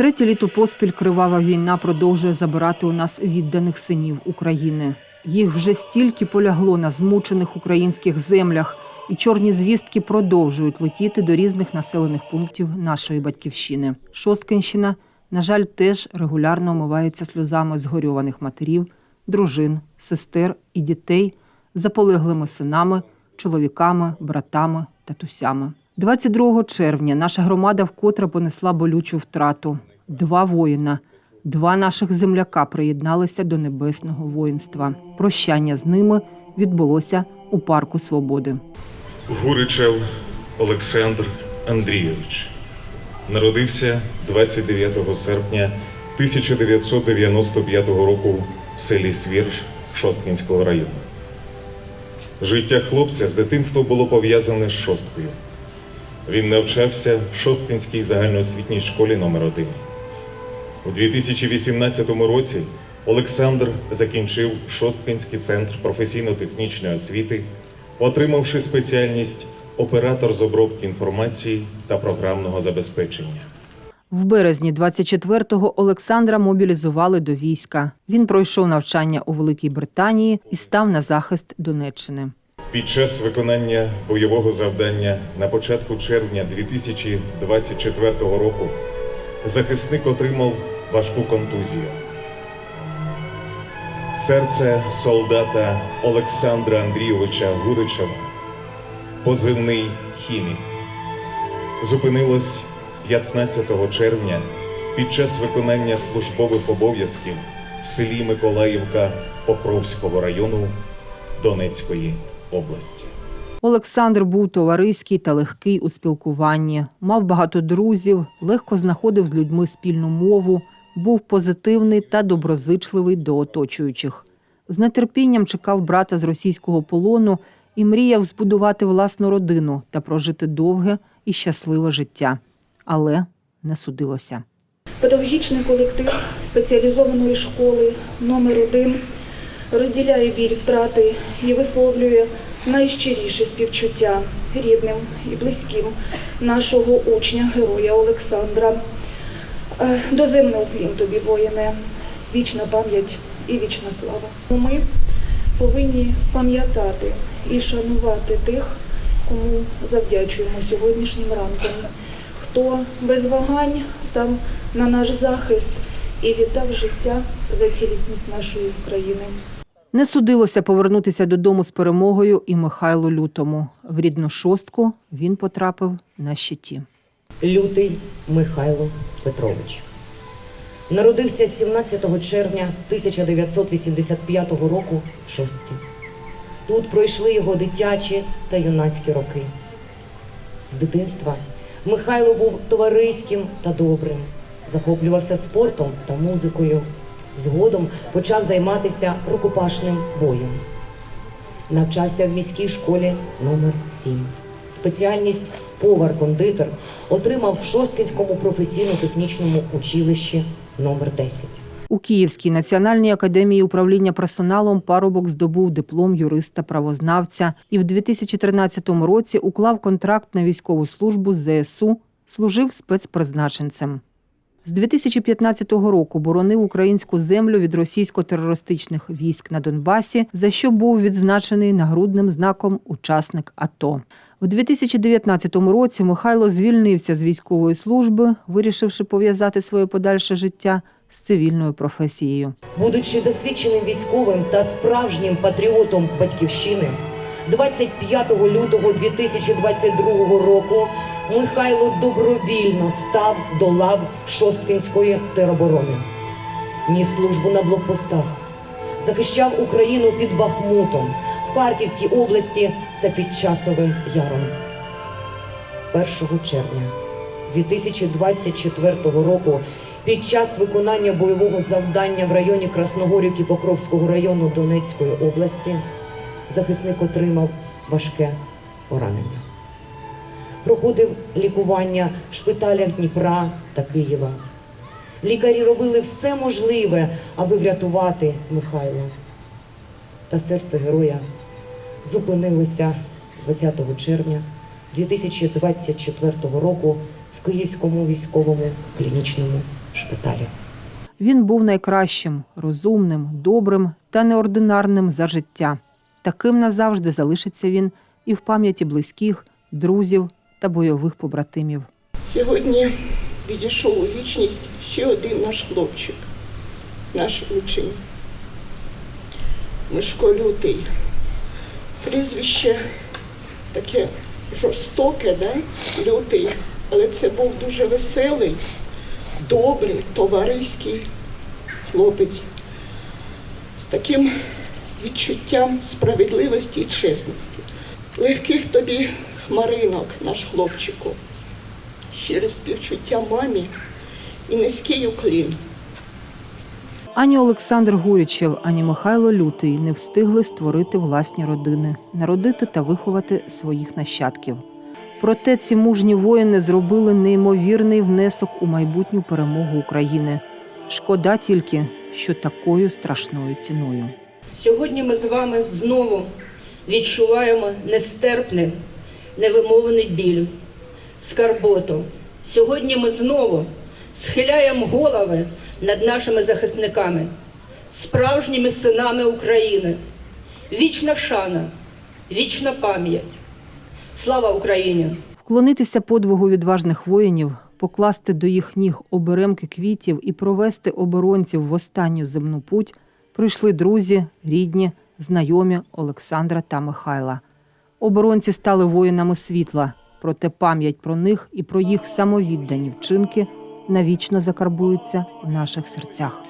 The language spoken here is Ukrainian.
Третє літо поспіль кривава війна продовжує забирати у нас відданих синів України. Їх вже стільки полягло на змучених українських землях, і чорні звістки продовжують летіти до різних населених пунктів нашої батьківщини. Шосткинщина, на жаль, теж регулярно омивається сльозами згорьованих матерів, дружин, сестер і дітей за полеглими синами, чоловіками, братами, татусями. 22 червня наша громада вкотре понесла болючу втрату. Два воїна, два наших земляка приєдналися до небесного воїнства. Прощання з ними відбулося у парку Свободи. Гуричев Олександр Андрійович народився 29 серпня 1995 року в селі Свірж Шосткінського району. Життя хлопця з дитинства було пов'язане з шосткою. Він навчався в Шосткінській загальноосвітній школі номер 1 У 2018 році Олександр закінчив Шосткінський центр професійно-технічної освіти, отримавши спеціальність оператор з обробки інформації та програмного забезпечення. В березні 24-го Олександра мобілізували до війська. Він пройшов навчання у Великій Британії і став на захист Донеччини. Під час виконання бойового завдання на початку червня 2024 року захисник отримав важку контузію. Серце солдата Олександра Андрійовича Гуричева, позивний хімік, зупинилось 15 червня під час виконання службових обов'язків в селі Миколаївка Покровського району Донецької області. Олександр був товариський та легкий у спілкуванні, мав багато друзів, легко знаходив з людьми спільну мову, був позитивний та доброзичливий до оточуючих. З нетерпінням чекав брата з російського полону і мріяв збудувати власну родину та прожити довге і щасливе життя. Але не судилося. Педагогічний колектив спеціалізованої школи номер 1 розділяє біль втрати і висловлює найщиріше співчуття рідним і близьким нашого учня, героя Олександра. Е, Доземний уклін тобі, воїне, вічна пам'ять і вічна слава. Ми повинні пам'ятати і шанувати тих, кому завдячуємо сьогоднішнім ранком, хто без вагань став на наш захист і віддав життя за цілісність нашої України. Не судилося повернутися додому з перемогою і Михайлу Лютому. В рідну шостку він потрапив на щиті. Лютий Михайло Петрович. Народився 17 червня 1985 року в Шості. Тут пройшли його дитячі та юнацькі роки. З дитинства Михайло був товариським та добрим, захоплювався спортом та музикою. Згодом почав займатися рукопашним боєм. Навчався в міській школі номер 7 Спеціальність повар-кондитер отримав в Шосткинському професійно-технічному училищі номер 10 У Київській національній академії управління персоналом парубок здобув диплом юриста-правознавця і в 2013 році уклав контракт на військову службу з ЗСУ, служив спецпризначенцем. З 2015 року боронив українську землю від російсько-терористичних військ на Донбасі, за що був відзначений нагрудним знаком учасник АТО. У 2019 році Михайло звільнився з військової служби, вирішивши пов'язати своє подальше життя з цивільною професією. Будучи досвідченим військовим та справжнім патріотом батьківщини, 25 лютого 2022 року Михайло добровільно став до лав Шосткинської тероборони. Ніс службу на блокпостах, захищав Україну під Бахмутом, в Харківській області та під Часовим Яром. 1 червня 2024 року під час виконання бойового завдання в районі Красногорівки Покровського району Донецької області захисник отримав важке поранення. Проходив лікування в шпиталях Дніпра та Києва. Лікарі робили все можливе, аби врятувати Михайла. Та серце героя зупинилося 20 червня 2024 року в Київському військовому клінічному шпиталі. Він був найкращим, розумним, добрим та неординарним за життя. Таким назавжди залишиться він і в пам'яті близьких, друзів та бойових побратимів. Сьогодні відійшов у вічність ще один наш хлопчик, наш учень. Мишко Лютий. Прізвище таке жорстоке, да? лютий, але це був дуже веселий, добрий, товариський хлопець з таким відчуттям справедливості і чесності. Легких тобі хмаринок, наш хлопчику щире співчуття мамі і низький уклін. Ані Олександр Гурічев, ані Михайло Лютий не встигли створити власні родини, народити та виховати своїх нащадків. Проте ці мужні воїни зробили неймовірний внесок у майбутню перемогу України. Шкода тільки, що такою страшною ціною. Сьогодні ми з вами знову відчуваємо нестерпний, невимовний біль, скарботу. Сьогодні ми знову схиляємо голови над нашими захисниками, справжніми синами України. Вічна шана, вічна пам'ять. Слава Україні! Вклонитися подвигу відважних воїнів, покласти до їх ніг оберемки квітів і провести оборонців в останню земну путь прийшли друзі, рідні, знайомі Олександра та Михайла. Оборонці стали воїнами світла, проте пам'ять про них і про їх самовіддані вчинки навічно закарбуються в наших серцях.